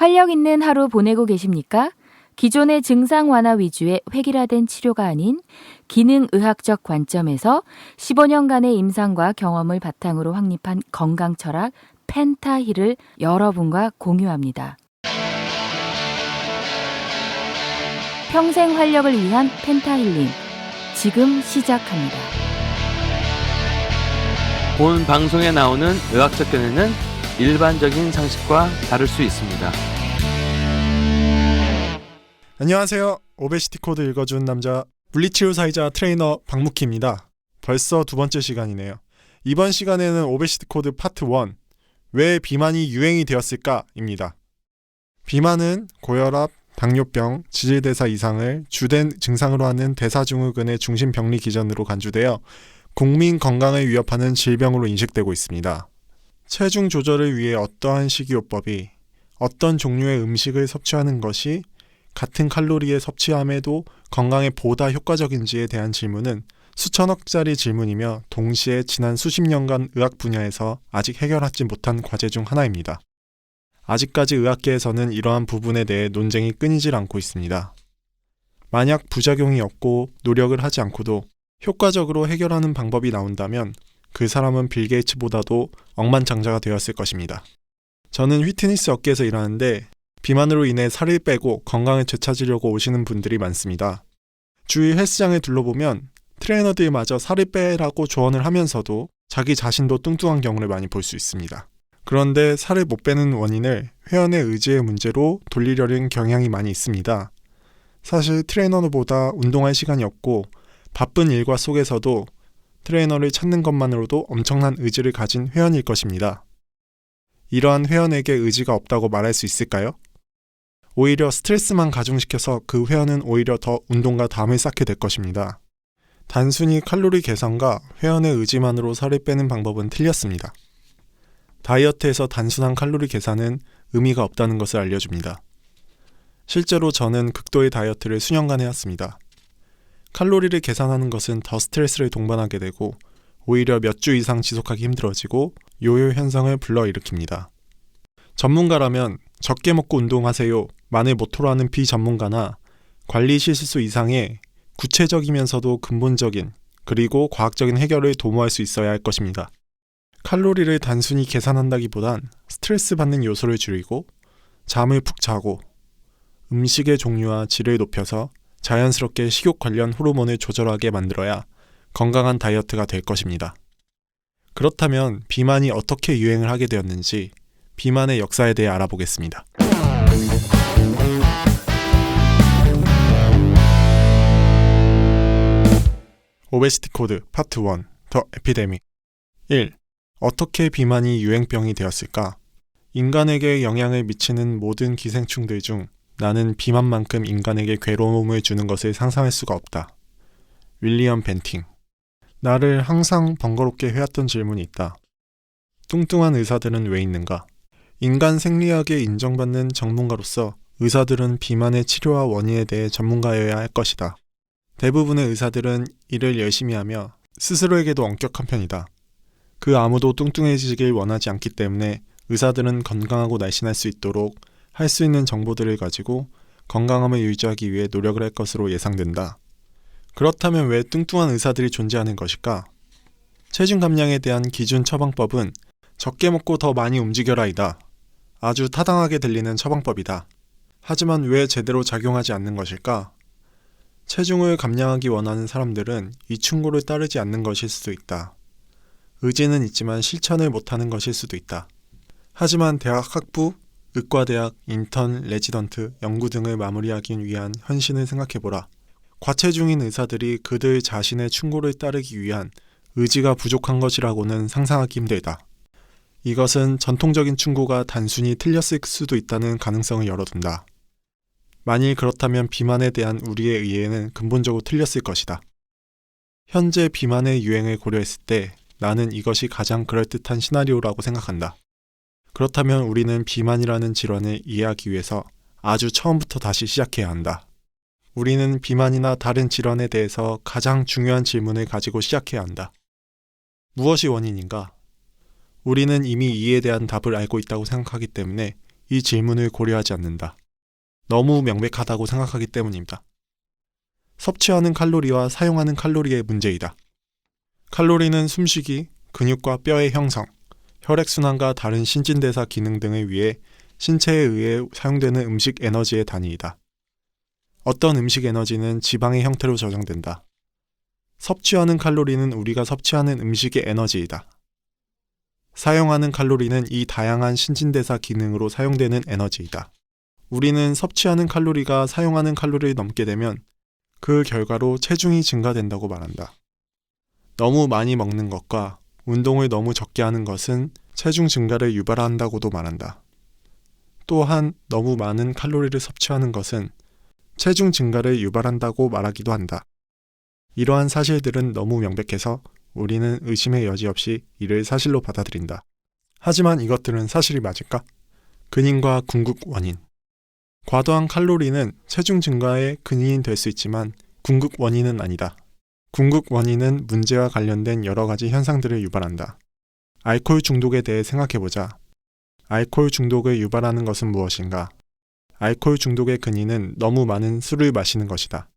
활력 있는 하루 보내고 계십니까? 기존의 증상 완화 위주의 획일화된 치료가 아닌 기능의학적 관점에서 15년간의 임상과 경험을 바탕으로 확립한 건강 철학 펜타힐을 여러분과 공유합니다. 평생 활력을 위한 펜타힐링 지금 시작합니다. 본 방송에 나오는 의학적 견해는 일반적인 상식과 다를 수 있습니다. 안녕하세요. 오베시티 코드 읽어준 남자 물리치료사이자 트레이너 박무키입니다. 벌써 두 번째 시간이네요. 이번 시간에는 오베시티 코드 파트 1 왜 비만이 유행이 되었을까입니다. 비만은 고혈압, 당뇨병, 지질대사 이상을 주된 증상으로 하는 대사증후군의 중심 병리 기전으로 간주되어 국민 건강을 위협하는 질병으로 인식되고 있습니다. 체중 조절을 위해 어떠한 식이요법이 어떤 종류의 음식을 섭취하는 것이 같은 칼로리의 섭취함에도 건강에 보다 효과적인지에 대한 질문은 수천억짜리 질문이며 동시에 지난 수십 년간 의학 분야에서 아직 해결하지 못한 과제 중 하나입니다. 아직까지 의학계에서는 이러한 부분에 대해 논쟁이 끊이질 않고 있습니다. 만약 부작용이 없고 노력을 하지 않고도 효과적으로 해결하는 방법이 나온다면 그 사람은 빌 게이츠보다도 억만장자가 되었을 것입니다. 저는 휘트니스 업계에서 일하는데 비만으로 인해 살을 빼고 건강을 되찾으려고 오시는 분들이 많습니다. 주위 헬스장에 둘러보면 트레이너들마저 살을 빼라고 조언을 하면서도 자기 자신도 뚱뚱한 경우를 많이 볼 수 있습니다. 그런데 살을 못 빼는 원인을 회원의 의지의 문제로 돌리려는 경향이 많이 있습니다. 사실 트레이너보다 운동할 시간이 없고 바쁜 일과 속에서도 트레이너를 찾는 것만으로도 엄청난 의지를 가진 회원일 것입니다. 이러한 회원에게 의지가 없다고 말할 수 있을까요? 오히려 스트레스만 가중시켜서 그 회원은 오히려 더 운동과 담을 쌓게 될 것입니다. 단순히 칼로리 계산과 회원의 의지만으로 살을 빼는 방법은 틀렸습니다. 다이어트에서 단순한 칼로리 계산은 의미가 없다는 것을 알려줍니다. 실제로 저는 극도의 다이어트를 수년간 해왔습니다. 칼로리를 계산하는 것은 더 스트레스를 동반하게 되고 오히려 몇 주 이상 지속하기 힘들어지고 요요 현상을 불러일으킵니다. 전문가라면 적게 먹고 운동하세요 만을 모토로 하는 비전문가나 관리 실수 이상의 구체적이면서도 근본적인 그리고 과학적인 해결을 도모할 수 있어야 할 것입니다. 칼로리를 단순히 계산한다기보단 스트레스 받는 요소를 줄이고 잠을 푹 자고 음식의 종류와 질을 높여서 자연스럽게 식욕 관련 호르몬을 조절하게 만들어야 건강한 다이어트가 될 것입니다. 그렇다면 비만이 어떻게 유행을 하게 되었는지 비만의 역사에 대해 알아보겠습니다. 오베시티 코드 파트 1 더 에피데믹 1. 어떻게 비만이 유행병이 되었을까? 인간에게 영향을 미치는 모든 기생충들 중 나는 비만만큼 인간에게 괴로움을 주는 것을 상상할 수가 없다. 윌리엄 벤팅. 나를 항상 번거롭게 해왔던 질문이 있다. 뚱뚱한 의사들은 왜 있는가? 인간 생리학에 인정받는 전문가로서 의사들은 비만의 치료와 원인에 대해 전문가여야 할 것이다. 대부분의 의사들은 일을 열심히 하며 스스로에게도 엄격한 편이다. 그 아무도 뚱뚱해지길 원하지 않기 때문에 의사들은 건강하고 날씬할 수 있도록 할 수 있는 정보들을 가지고 건강함을 유지하기 위해 노력을 할 것으로 예상된다. 그렇다면 왜 뚱뚱한 의사들이 존재하는 것일까? 체중 감량에 대한 기준 처방법은 적게 먹고 더 많이 움직여라이다. 아주 타당하게 들리는 처방법이다. 하지만 왜 제대로 작용하지 않는 것일까? 체중을 감량하기 원하는 사람들은 이 충고를 따르지 않는 것일 수도 있다. 의지는 있지만 실천을 못하는 것일 수도 있다. 하지만 대학 학부, 의과대학, 인턴, 레지던트, 연구 등을 마무리하기 위한 헌신을 생각해보라. 과체 중인 의사들이 그들 자신의 충고를 따르기 위한 의지가 부족한 것이라고는 상상하기 힘들다. 이것은 전통적인 충고가 단순히 틀렸을 수도 있다는 가능성을 열어둔다. 만일 그렇다면 비만에 대한 우리의 이해는 근본적으로 틀렸을 것이다. 현재 비만의 유행을 고려했을 때 나는 이것이 가장 그럴듯한 시나리오라고 생각한다. 그렇다면 우리는 비만이라는 질환을 이해하기 위해서 아주 처음부터 다시 시작해야 한다. 우리는 비만이나 다른 질환에 대해서 가장 중요한 질문을 가지고 시작해야 한다. 무엇이 원인인가? 우리는 이미 이에 대한 답을 알고 있다고 생각하기 때문에 이 질문을 고려하지 않는다. 너무 명백하다고 생각하기 때문입니다. 섭취하는 칼로리와 사용하는 칼로리의 문제이다. 칼로리는 숨쉬기, 근육과 뼈의 형성, 혈액순환과 다른 신진대사 기능 등을 위해 신체에 의해 사용되는 음식 에너지의 단위이다. 어떤 음식 에너지는 지방의 형태로 저장된다. 섭취하는 칼로리는 우리가 섭취하는 음식의 에너지이다. 사용하는 칼로리는 이 다양한 신진대사 기능으로 사용되는 에너지이다. 우리는 섭취하는 칼로리가 사용하는 칼로리를 넘게 되면 그 결과로 체중이 증가된다고 말한다. 너무 많이 먹는 것과 운동을 너무 적게 하는 것은 체중 증가를 유발한다고도 말한다. 또한 너무 많은 칼로리를 섭취하는 것은 체중 증가를 유발한다고 말하기도 한다. 이러한 사실들은 너무 명백해서 우리는 의심의 여지 없이 이를 사실로 받아들인다. 하지만 이것들은 사실이 맞을까? 근인과 궁극 원인. 과도한 칼로리는 체중 증가의 근인이 될 수 있지만 궁극 원인은 아니다. 궁극 원인은 문제와 관련된 여러 가지 현상들을 유발한다. 알코올 중독에 대해 생각해보자. 알코올 중독을 유발하는 것은 무엇인가? 알코올 중독의 근인은 너무 많은 술을 마시는 것이다.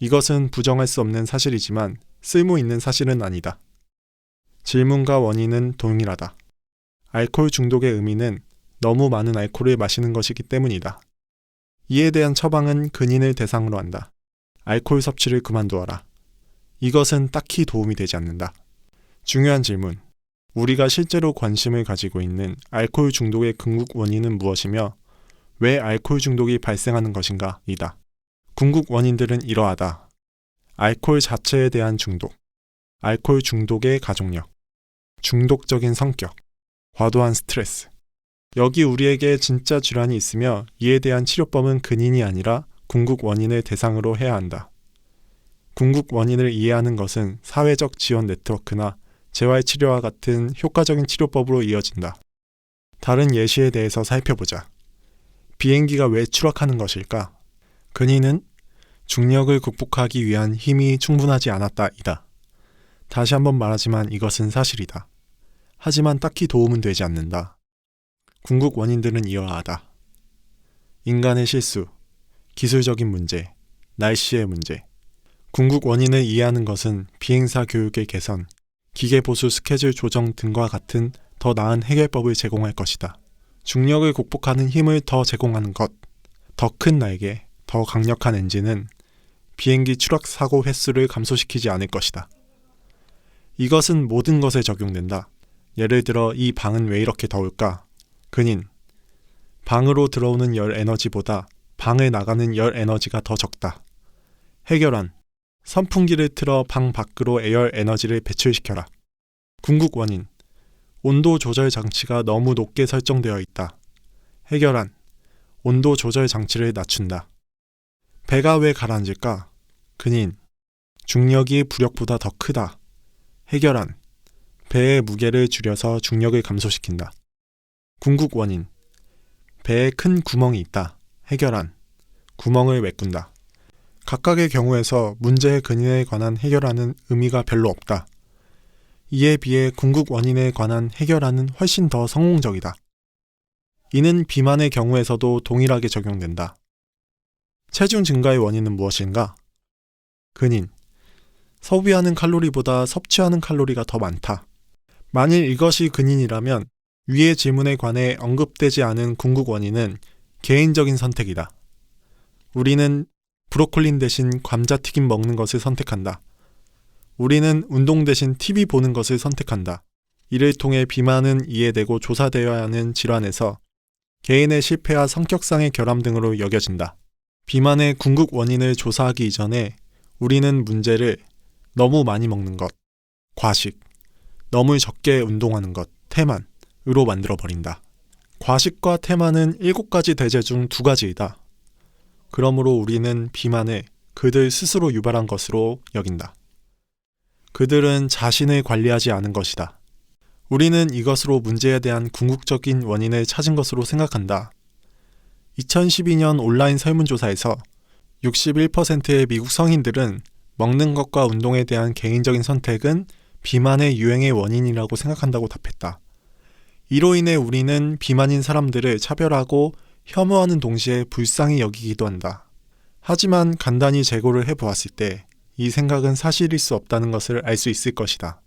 이것은 부정할 수 없는 사실이지만 쓸모 있는 사실은 아니다. 질문과 원인은 동일하다. 알코올 중독의 의미는 너무 많은 알코올을 마시는 것이기 때문이다. 이에 대한 처방은 근인을 대상으로 한다. 알코올 섭취를 그만두어라. 이것은 딱히 도움이 되지 않는다. 중요한 질문. 우리가 실제로 관심을 가지고 있는 알코올 중독의 궁극 원인은 무엇이며 왜 알코올 중독이 발생하는 것인가? 이다. 궁극 원인들은 이러하다. 알코올 자체에 대한 중독, 알코올 중독의 가족력, 중독적인 성격, 과도한 스트레스. 여기 우리에게 진짜 질환이 있으며 이에 대한 치료법은 근인이 아니라 궁극 원인을 대상으로 해야 한다. 궁극 원인을 이해하는 것은 사회적 지원 네트워크나 재활 치료와 같은 효과적인 치료법으로 이어진다. 다른 예시에 대해서 살펴보자. 비행기가 왜 추락하는 것일까? 근인은 중력을 극복하기 위한 힘이 충분하지 않았다이다. 다시 한번 말하지만 이것은 사실이다. 하지만 딱히 도움은 되지 않는다. 궁극 원인들은 이러하다. 인간의 실수, 기술적인 문제, 날씨의 문제. 궁극 원인을 이해하는 것은 비행사 교육의 개선, 기계 보수 스케줄 조정 등과 같은 더 나은 해결법을 제공할 것이다. 중력을 극복하는 힘을 더 제공하는 것, 더 큰 날개, 더 강력한 엔진은 비행기 추락 사고 횟수를 감소시키지 않을 것이다. 이것은 모든 것에 적용된다. 예를 들어 이 방은 왜 이렇게 더울까? 근인. 방으로 들어오는 열 에너지보다 방에 나가는 열 에너지가 더 적다. 해결안. 선풍기를 틀어 방 밖으로 에어 에너지를 배출시켜라. 궁극 원인. 온도 조절 장치가 너무 높게 설정되어 있다. 해결안. 온도 조절 장치를 낮춘다. 배가 왜 가라앉을까? 근인. 중력이 부력보다 더 크다. 해결안. 배의 무게를 줄여서 중력을 감소시킨다. 궁극 원인. 배에 큰 구멍이 있다. 해결안. 구멍을 메꾼다. 각각의 경우에서 문제의 근인에 관한 해결하는 의미가 별로 없다. 이에 비해 궁극 원인에 관한 해결하는 훨씬 더 성공적이다. 이는 비만의 경우에서도 동일하게 적용된다. 체중 증가의 원인은 무엇인가? 근인. 소비하는 칼로리보다 섭취하는 칼로리가 더 많다. 만일 이것이 근인이라면 위의 질문에 관해 언급되지 않은 궁극 원인은 개인적인 선택이다. 우리는 브로콜린 대신 감자튀김 먹는 것을 선택한다. 우리는 운동 대신 TV 보는 것을 선택한다. 이를 통해 비만은 이해되고 조사되어야 하는 질환에서 개인의 실패와 성격상의 결함 등으로 여겨진다. 비만의 궁극 원인을 조사하기 이전에 우리는 문제를 너무 많이 먹는 것, 과식, 너무 적게 운동하는 것, 태만으로 만들어 버린다. 과식과 태만은 일곱 가지 대제 중두 가지이다. 그러므로 우리는 비만을 그들 스스로 유발한 것으로 여긴다. 그들은 자신을 관리하지 않은 것이다. 우리는 이것으로 문제에 대한 궁극적인 원인을 찾은 것으로 생각한다. 2012년 온라인 설문조사에서 61%의 미국 성인들은 먹는 것과 운동에 대한 개인적인 선택은 비만의 유행의 원인이라고 생각한다고 답했다. 이로 인해 우리는 비만인 사람들을 차별하고 혐오하는 동시에 불쌍히 여기기도 한다. 하지만 간단히 재고를 해보았을 때 이 생각은 사실일 수 없다는 것을 알 수 있을 것이다.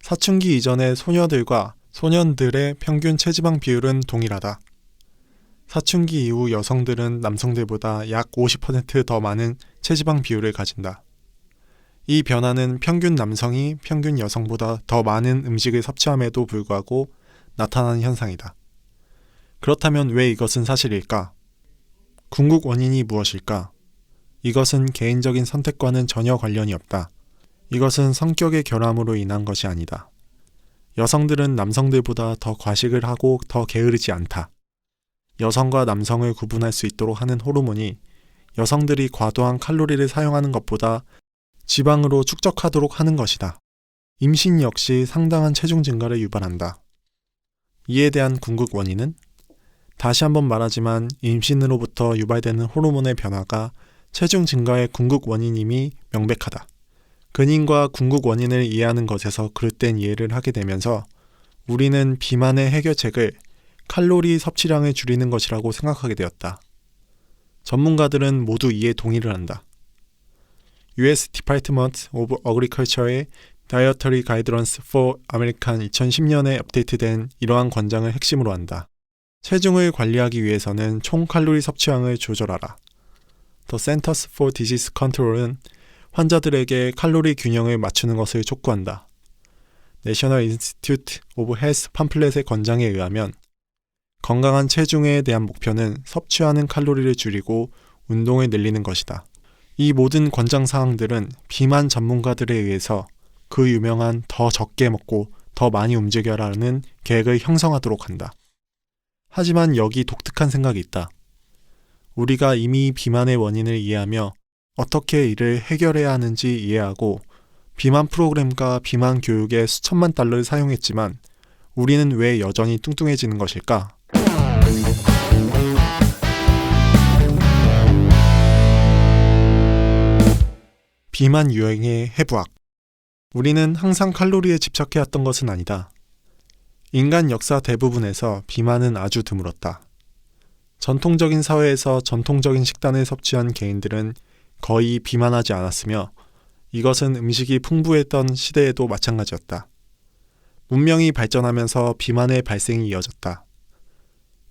사춘기 이전의 소녀들과 소년들의 평균 체지방 비율은 동일하다. 사춘기 이후 여성들은 남성들보다 약 50%더 많은 체지방 비율을 가진다. 이 변화는 평균 남성이 평균 여성보다 더 많은 음식을 섭취함에도 불구하고 나타나는 현상이다. 그렇다면 왜 이것은 사실일까? 궁극 원인이 무엇일까? 이것은 개인적인 선택과는 전혀 관련이 없다. 이것은 성격의 결함으로 인한 것이 아니다. 여성들은 남성들보다 더 과식을 하고 더 게으르지 않다. 여성과 남성을 구분할 수 있도록 하는 호르몬이 여성들이 과도한 칼로리를 사용하는 것보다 지방으로 축적하도록 하는 것이다. 임신 역시 상당한 체중 증가를 유발한다. 이에 대한 궁극 원인은 다시 한번 말하지만 임신으로부터 유발되는 호르몬의 변화가 체중 증가의 궁극 원인임이 명백하다. 근인과 궁극 원인을 이해하는 것에서 그릇된 이해를 하게 되면서 우리는 비만의 해결책을 칼로리 섭취량을 줄이는 것이라고 생각하게 되었다. 전문가들은 모두 이에 동의를 한다. U.S. Department of Agriculture의 Dietary Guidelines for American 2010년에 업데이트된 이러한 권장을 핵심으로 한다. 체중을 관리하기 위해서는 총 칼로리 섭취량을 조절하라. The Centers for Disease Control은 환자들에게 칼로리 균형을 맞추는 것을 촉구한다. National Institute of Health 팜플렛의 권장에 의하면 건강한 체중에 대한 목표는 섭취하는 칼로리를 줄이고 운동을 늘리는 것이다. 이 모든 권장 사항들은 비만 전문가들에 의해서 그 유명한 더 적게 먹고 더 많이 움직여라는 계획을 형성하도록 한다. 하지만 여기 독특한 생각이 있다. 우리가 이미 비만의 원인을 이해하며 어떻게 이를 해결해야 하는지 이해하고 비만 프로그램과 비만 교육에 수천만 달러를 사용했지만 우리는 왜 여전히 뚱뚱해지는 것일까? 비만 유행의 해부학. 우리는 항상 칼로리에 집착해왔던 것은 아니다. 인간 역사 대부분에서 비만은 아주 드물었다. 전통적인 사회에서 전통적인 식단을 섭취한 개인들은 거의 비만하지 않았으며 이것은 음식이 풍부했던 시대에도 마찬가지였다. 문명이 발전하면서 비만의 발생이 이어졌다.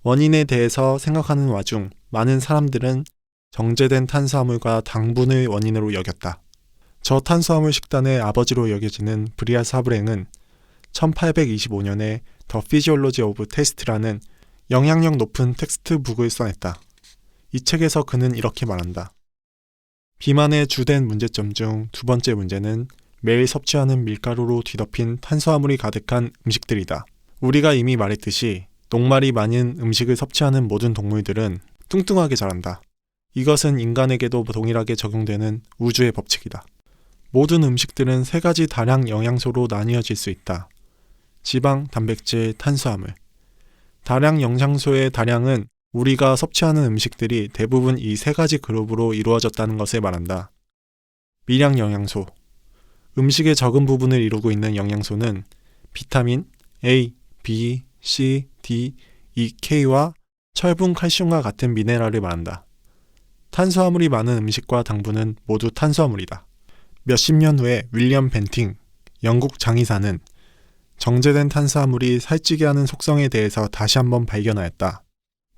원인에 대해서 생각하는 와중 많은 사람들은 정제된 탄수화물과 당분을 원인으로 여겼다. 저탄수화물 식단의 아버지로 여겨지는 브리아 사브랭은 1825년에 더 피지올로지 오브 테스트라는 영향력 높은 텍스트북을 써냈다. 이 책에서 그는 이렇게 말한다. 비만의 주된 문제점 중 두 번째 문제는 매일 섭취하는 밀가루로 뒤덮인 탄수화물이 가득한 음식들이다. 우리가 이미 말했듯이 녹말이 많은 음식을 섭취하는 모든 동물들은 뚱뚱하게 자란다. 이것은 인간에게도 동일하게 적용되는 우주의 법칙이다. 모든 음식들은 세 가지 다량 영양소로 나뉘어질 수 있다. 지방, 단백질, 탄수화물. 다량 영양소의 다량은 우리가 섭취하는 음식들이 대부분 이 세 가지 그룹으로 이루어졌다는 것을 말한다. 미량 영양소. 음식의 적은 부분을 이루고 있는 영양소는 비타민 A, B, C, D, E, K와 철분, 칼슘과 같은 미네랄을 말한다. 탄수화물이 많은 음식과 당분은 모두 탄수화물이다. 몇십 년 후에 윌리엄 벤팅, 영국 장의사는 정제된 탄수화물이 살찌게 하는 속성에 대해서 다시 한번 발견하였다.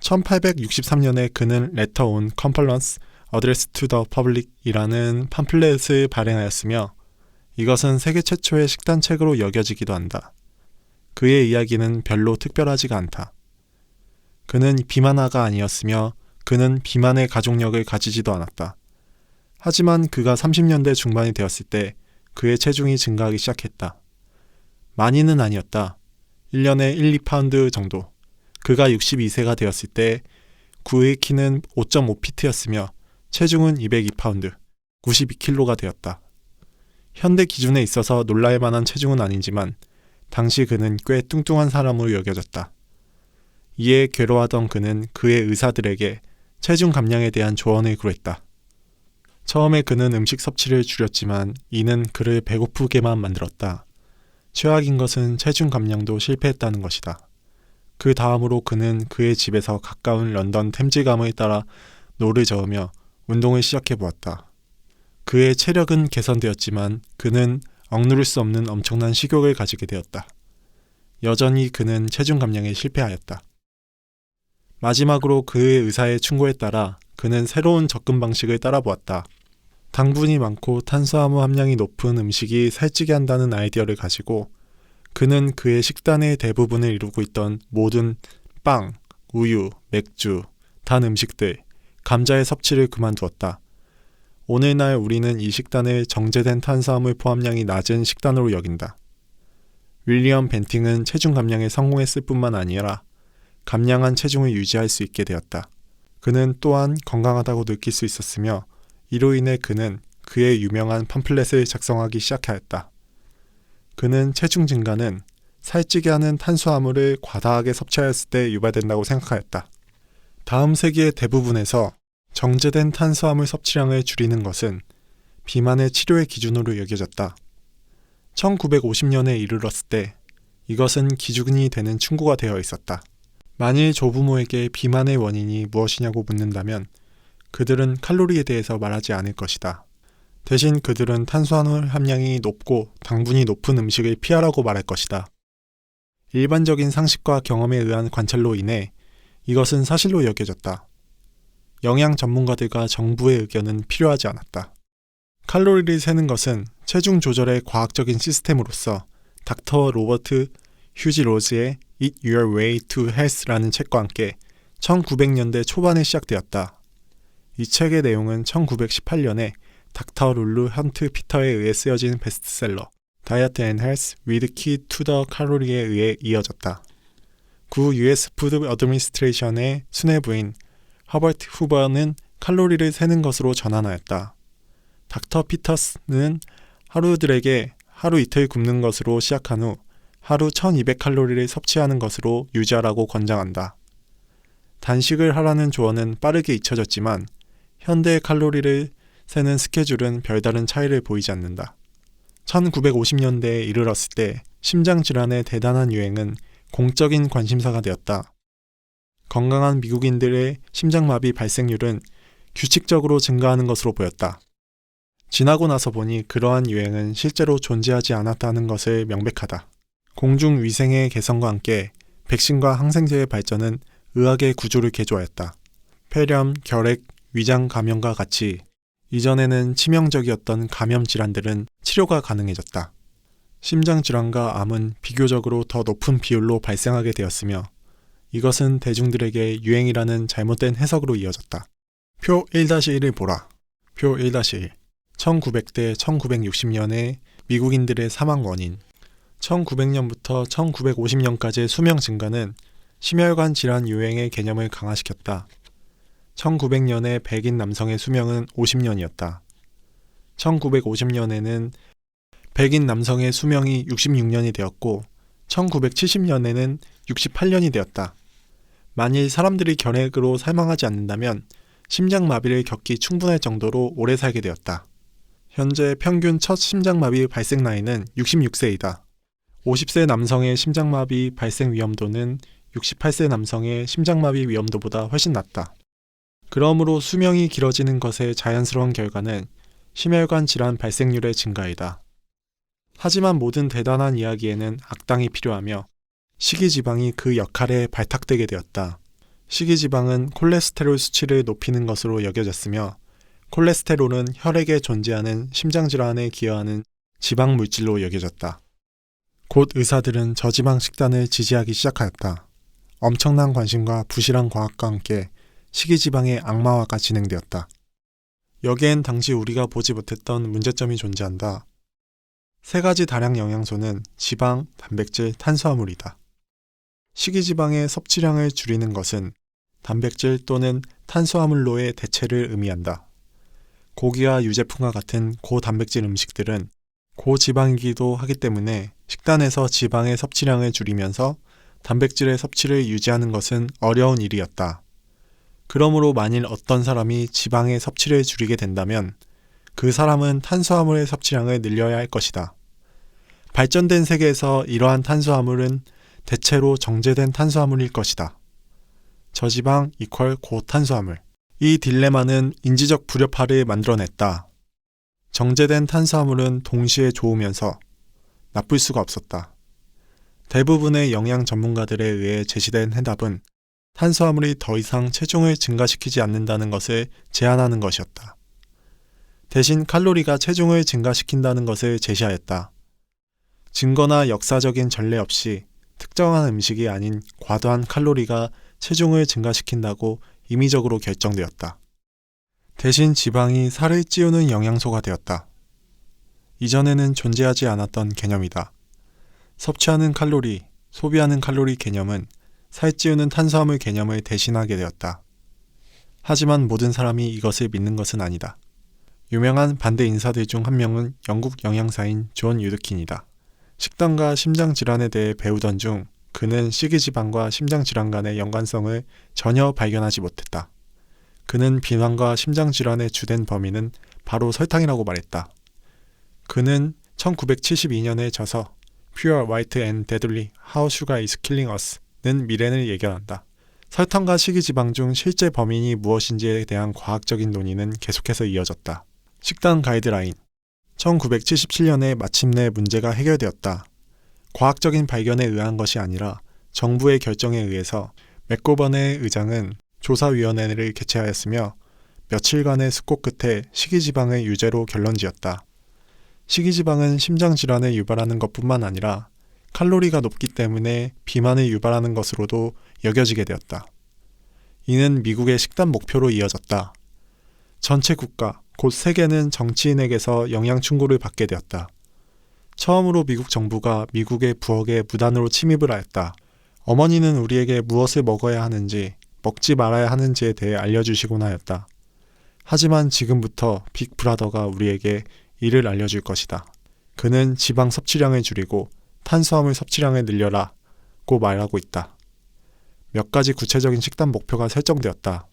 1863년에 그는 Letter on Compliance Address to the Public이라는 팜플렛을 발행하였으며 이것은 세계 최초의 식단 책으로 여겨지기도 한다. 그의 이야기는 별로 특별하지가 않다. 그는 비만아가 아니었으며 그는 비만의 가족력을 가지지도 않았다. 하지만 그가 30년대 중반이 되었을 때 그의 체중이 증가하기 시작했다. 많이는 아니었다. 1년에 1, 2파운드 정도. 그가 62세가 되었을 때 그의 키는 5.5피트였으며 체중은 202파운드, 92킬로가 되었다. 현대 기준에 있어서 놀랄 만한 체중은 아니지만 당시 그는 꽤 뚱뚱한 사람으로 여겨졌다. 이에 괴로워하던 그는 그의 의사들에게 체중 감량에 대한 조언을 구했다. 처음에 그는 음식 섭취를 줄였지만 이는 그를 배고프게만 만들었다. 최악인 것은 체중 감량도 실패했다는 것이다. 그 다음으로 그는 그의 집에서 가까운 런던 템즈강을 따라 노를 저으며 운동을 시작해 보았다. 그의 체력은 개선되었지만 그는 억누를 수 없는 엄청난 식욕을 가지게 되었다. 여전히 그는 체중 감량에 실패하였다. 마지막으로 그의 의사의 충고에 따라 그는 새로운 접근 방식을 따라 보았다. 당분이 많고 탄수화물 함량이 높은 음식이 살찌게 한다는 아이디어를 가지고 그는 그의 식단의 대부분을 이루고 있던 모든 빵, 우유, 맥주, 단 음식들, 감자의 섭취를 그만두었다. 오늘날 우리는 이 식단을 정제된 탄수화물 포함량이 낮은 식단으로 여긴다. 윌리엄 벤팅은 체중 감량에 성공했을 뿐만 아니라 감량한 체중을 유지할 수 있게 되었다. 그는 또한 건강하다고 느낄 수 있었으며 이로 인해 그는 그의 유명한 팜플렛을 작성하기 시작하였다. 그는 체중 증가는 살찌게 하는 탄수화물을 과다하게 섭취하였을 때 유발된다고 생각하였다. 다음 세기의 대부분에서 정제된 탄수화물 섭취량을 줄이는 것은 비만의 치료의 기준으로 여겨졌다. 1950년에 이르렀을 때 이것은 기준이 되는 충고가 되어 있었다. 만일 조부모에게 비만의 원인이 무엇이냐고 묻는다면 그들은 칼로리에 대해서 말하지 않을 것이다. 대신 그들은 탄수화물 함량이 높고 당분이 높은 음식을 피하라고 말할 것이다. 일반적인 상식과 경험에 의한 관찰로 인해 이것은 사실로 여겨졌다. 영양 전문가들과 정부의 의견은 필요하지 않았다. 칼로리를 세는 것은 체중 조절의 과학적인 시스템으로서 닥터 로버트 휴지 로즈의 Eat Your Way to Health라는 책과 함께 1900년대 초반에 시작되었다. 이 책의 내용은 1918년에 닥터 룰루 헌트 피터에 의해 쓰여진 베스트셀러 Diet and Health with Key to the Calory에 의해 이어졌다. 구 US 푸드 어드미니스트레이션의 수뇌부인 허버트 후버는 칼로리를 세는 것으로 전환하였다. 닥터 피터스는 하루들에게 하루 이틀 굶는 것으로 시작한 후 하루 1200칼로리를 섭취하는 것으로 유지하라고 권장한다. 단식을 하라는 조언은 빠르게 잊혀졌지만 현대의 칼로리를 세는 스케줄은 별다른 차이를 보이지 않는다. 1950년대에 이르렀을 때 심장 질환의 대단한 유행은 공적인 관심사가 되었다. 건강한 미국인들의 심장마비 발생률은 규칙적으로 증가하는 것으로 보였다. 지나고 나서 보니 그러한 유행은 실제로 존재하지 않았다는 것을 명백하다. 공중 위생의 개선과 함께 백신과 항생제의 발전은 의학의 구조를 개조하였다. 폐렴, 결핵, 위장 감염과 같이 이전에는 치명적이었던 감염 질환들은 치료가 가능해졌다. 심장 질환과 암은 비교적으로 더 높은 비율로 발생하게 되었으며 이것은 대중들에게 유행이라는 잘못된 해석으로 이어졌다. 표 1-1을 보라. 표 1-1. 1900대 1960년의 미국인들의 사망 원인. 1900년부터 1950년까지의 수명 증가는 심혈관 질환 유행의 개념을 강화시켰다. 1900년에 백인 남성의 수명은 50년이었다. 1950년에는 백인 남성의 수명이 66년이 되었고 1970년에는 68년이 되었다. 만일 사람들이 결핵으로 사망하지 않는다면 심장마비를 겪기 충분할 정도로 오래 살게 되었다. 현재 평균 첫 심장마비 발생 나이는 66세이다. 50세 남성의 심장마비 발생 위험도는 68세 남성의 심장마비 위험도보다 훨씬 낮다. 그러므로 수명이 길어지는 것의 자연스러운 결과는 심혈관 질환 발생률의 증가이다. 하지만 모든 대단한 이야기에는 악당이 필요하며 식이지방이 그 역할에 발탁되게 되었다. 식이지방은 콜레스테롤 수치를 높이는 것으로 여겨졌으며 콜레스테롤은 혈액에 존재하는 심장질환에 기여하는 지방 물질로 여겨졌다. 곧 의사들은 저지방 식단을 지지하기 시작하였다. 엄청난 관심과 부실한 과학과 함께 식이지방의 악마화가 진행되었다. 여기엔 당시 우리가 보지 못했던 문제점이 존재한다. 세 가지 다량 영양소는 지방, 단백질, 탄수화물이다. 식이지방의 섭취량을 줄이는 것은 단백질 또는 탄수화물로의 대체를 의미한다. 고기와 유제품과 같은 고단백질 음식들은 고지방이기도 하기 때문에 식단에서 지방의 섭취량을 줄이면서 단백질의 섭취를 유지하는 것은 어려운 일이었다. 그러므로 만일 어떤 사람이 지방의 섭취를 줄이게 된다면 그 사람은 탄수화물의 섭취량을 늘려야 할 것이다. 발전된 세계에서 이러한 탄수화물은 대체로 정제된 탄수화물일 것이다. 저지방 이퀄 고탄수화물. 이 딜레마는 인지적 불협화를 만들어냈다. 정제된 탄수화물은 동시에 좋으면서 나쁠 수가 없었다. 대부분의 영양 전문가들에 의해 제시된 해답은 탄수화물이 더 이상 체중을 증가시키지 않는다는 것을 제안하는 것이었다. 대신 칼로리가 체중을 증가시킨다는 것을 제시하였다. 증거나 역사적인 전례 없이 특정한 음식이 아닌 과도한 칼로리가 체중을 증가시킨다고 임의적으로 결정되었다. 대신 지방이 살을 찌우는 영양소가 되었다. 이전에는 존재하지 않았던 개념이다. 섭취하는 칼로리, 소비하는 칼로리 개념은 살찌우는 탄수화물 개념을 대신하게 되었다. 하지만 모든 사람이 이것을 믿는 것은 아니다. 유명한 반대 인사들 중 한 명은 영국 영양사인 존 유드킨이다. 식단과 심장 질환에 대해 배우던 중 그는 식이지방과 심장 질환 간의 연관성을 전혀 발견하지 못했다. 그는 비만과 심장 질환의 주된 범인은 바로 설탕이라고 말했다. 그는 1972년에 져서 Pure White and Deadly How Sugar is Killing Us 는 미래를 예견한다. 설탕과 식이지방 중 실제 범인이 무엇인지에 대한 과학적인 논의는 계속해서 이어졌다. 식단 가이드라인 1977년에 마침내 문제가 해결되었다. 과학적인 발견에 의한 것이 아니라 정부의 결정에 의해서 맥고번의 의장은 조사위원회를 개최하였으며 며칠간의 숙고 끝에 식이지방의 유죄로 결론 지었다. 식이지방은 심장질환을 유발하는 것뿐만 아니라 칼로리가 높기 때문에 비만을 유발하는 것으로도 여겨지게 되었다. 이는 미국의 식단 목표로 이어졌다. 전체 국가, 곧 세계는 정치인에게서 영양 충고를 받게 되었다. 처음으로 미국 정부가 미국의 부엌에 무단으로 침입을 하였다. 어머니는 우리에게 무엇을 먹어야 하는지, 먹지 말아야 하는지에 대해 알려주시곤 하였다. 하지만 지금부터 빅 브라더가 우리에게 이를 알려줄 것이다. 그는 지방 섭취량을 줄이고 탄수화물 섭취량을 늘려라 고 말하고 있다. 몇 가지 구체적인 식단 목표가 설정되었다.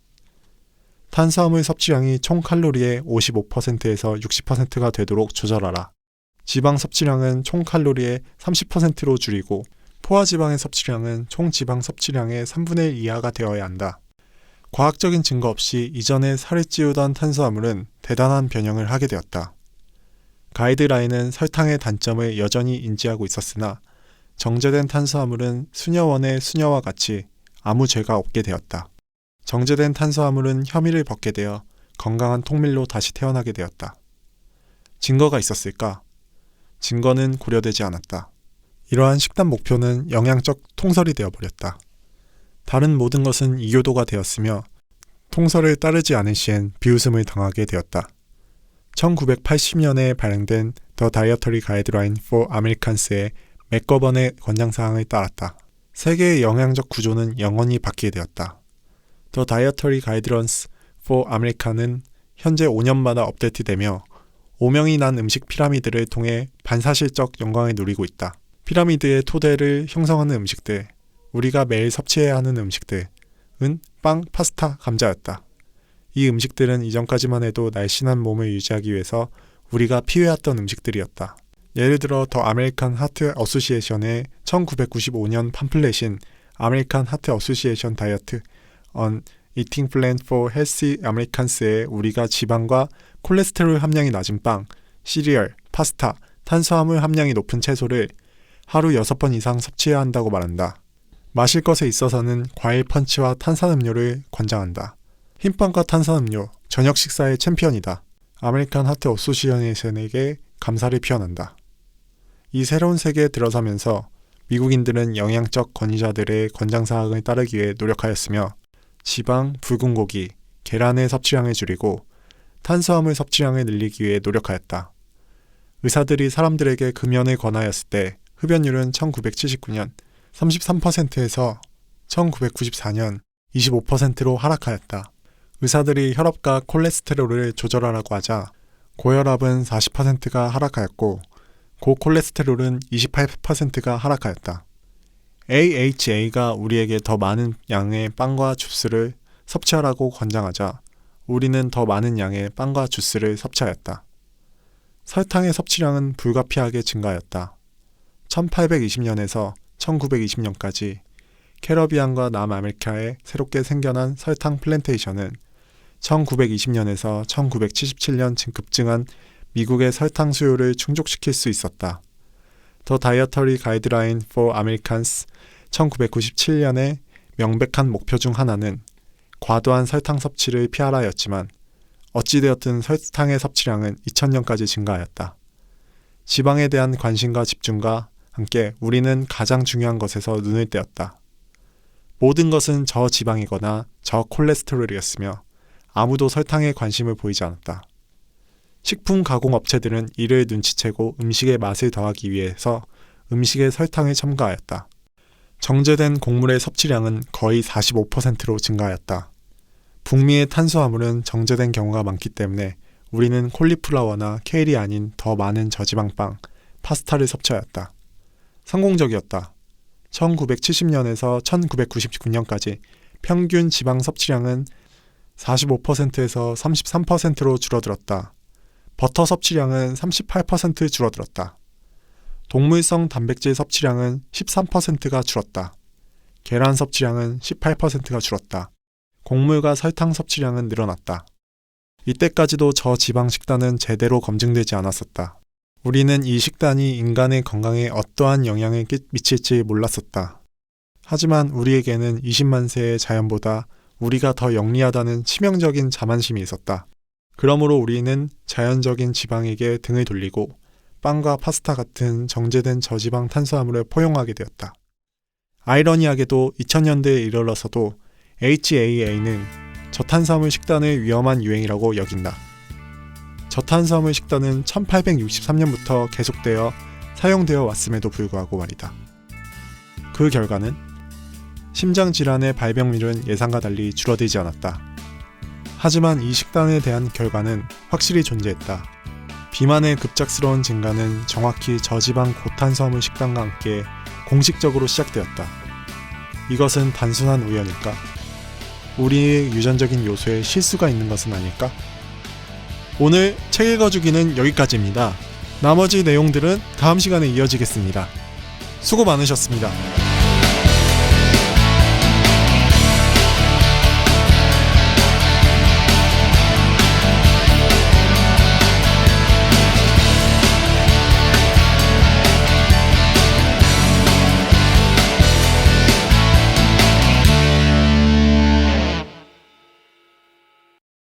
탄수화물 섭취량이 총 칼로리의 55%에서 60%가 되도록 조절하라. 지방 섭취량은 총 칼로리의 30%로 줄이고 포화지방의 섭취량은 총 지방 섭취량의 3분의 1 이하가 되어야 한다. 과학적인 증거 없이 이전에 살을 찌우던 탄수화물은 대단한 변형을 하게 되었다. 가이드라인은 설탕의 단점을 여전히 인지하고 있었으나 정제된 탄수화물은 수녀원의 수녀와 같이 아무 죄가 없게 되었다. 정제된 탄수화물은 혐의를 벗게 되어 건강한 통밀로 다시 태어나게 되었다. 증거가 있었을까? 증거는 고려되지 않았다. 이러한 식단 목표는 영양적 통설이 되어버렸다. 다른 모든 것은 이교도가 되었으며 통설을 따르지 않을 시엔 비웃음을 당하게 되었다. 1980년에 발행된 The Dietary Guideline for Americans의 맥거번의 권장사항을 따랐다. 세계의 영양적 구조는 영원히 바뀌게 되었다. The Dietary Guidelines for American은 현재 5년마다 업데이트되며 오명이 난 음식 피라미드를 통해 반사실적 영광을 누리고 있다. 피라미드의 토대를 형성하는 음식들, 우리가 매일 섭취해야 하는 음식들은 빵, 파스타, 감자였다. 이 음식들은 이전까지만 해도 날씬한 몸을 유지하기 위해서 우리가 피해왔던 음식들이었다. 예를 들어 더 아메리칸 하트 어소시에이션의 1995년 팜플렛인 아메리칸 하트 어소시에이션 다이어트 on Eating Plan for Healthy Americans에 우리가 지방과 콜레스테롤 함량이 낮은 빵, 시리얼, 파스타, 탄수화물 함량이 높은 채소를 하루 6번 이상 섭취해야 한다고 말한다. 마실 것에 있어서는 과일 펀치와 탄산음료를 권장한다. 흰빵과 탄산음료, 저녁 식사의 챔피언이다. 아메리칸 하트 어소시에이션에게 감사를 표현한다. 이 새로운 세계에 들어서면서 미국인들은 영양적 권위자들의 권장사항을 따르기 위해 노력하였으며 지방, 붉은 고기, 계란의 섭취량을 줄이고 탄수화물 섭취량을 늘리기 위해 노력하였다. 의사들이 사람들에게 금연을 권하였을 때 흡연율은 1979년 33%에서 1994년 25%로 하락하였다. 의사들이 혈압과 콜레스테롤을 조절하라고 하자 고혈압은 40%가 하락하였고 고콜레스테롤은 28%가 하락하였다. AHA가 우리에게 더 많은 양의 빵과 주스를 섭취하라고 권장하자 우리는 더 많은 양의 빵과 주스를 섭취하였다. 설탕의 섭취량은 불가피하게 증가하였다. 1820년에서 1920년까지 캐러비안과 남아메리카에 새롭게 생겨난 설탕 플랜테이션은 1920년에서 1977년 급증한 미국의 설탕 수요를 충족시킬 수 있었다. 더 다이어터리 가이드라인 for Americans 1997년의 명백한 목표 중 하나는 과도한 설탕 섭취를 피하라였지만 어찌되었든 설탕의 섭취량은 2000년까지 증가하였다. 지방에 대한 관심과 집중과 함께 우리는 가장 중요한 것에서 눈을 떼었다. 모든 것은 저지방이거나 저콜레스테롤이었으며 아무도 설탕에 관심을 보이지 않았다. 식품 가공 업체들은 이를 눈치채고 음식의 맛을 더하기 위해서 음식에 설탕을 첨가하였다. 정제된 곡물의 섭취량은 거의 45%로 증가하였다. 북미의 탄수화물은 정제된 경우가 많기 때문에 우리는 콜리플라워나 케일이 아닌 더 많은 저지방빵, 파스타를 섭취하였다. 성공적이었다. 1970년에서 1999년까지 평균 지방 섭취량은 45%에서 33%로 줄어들었다. 버터 섭취량은 38% 줄어들었다. 동물성 단백질 섭취량은 13%가 줄었다. 계란 섭취량은 18%가 줄었다. 곡물과 설탕 섭취량은 늘어났다. 이때까지도 저 지방 식단은 제대로 검증되지 않았었다. 우리는 이 식단이 인간의 건강에 어떠한 영향을 끼- 미칠지 몰랐었다. 하지만 우리에게는 20만 세의 자연보다 우리가 더 영리하다는 치명적인 자만심이 있었다. 그러므로 우리는 자연적인 지방에게 등을 돌리고 빵과 파스타 같은 정제된 저지방 탄수화물을 포용하게 되었다. 아이러니하게도 2000년대에 이르러서도 HAA는 저탄수화물 식단을 위험한 유행이라고 여긴다. 저탄수화물 식단은 1863년부터 계속되어 사용되어 왔음에도 불구하고 말이다. 그 결과는 심장 질환의 발병률은 예상과 달리 줄어들지 않았다. 하지만 이 식단에 대한 결과는 확실히 존재했다. 비만의 급작스러운 증가는 정확히 저지방 고탄수화물 식단과 함께 공식적으로 시작되었다. 이것은 단순한 우연일까? 우리의 유전적인 요소에 실수가 있는 것은 아닐까? 오늘 책 읽어주기는 여기까지입니다. 나머지 내용들은 다음 시간에 이어지겠습니다. 수고 많으셨습니다.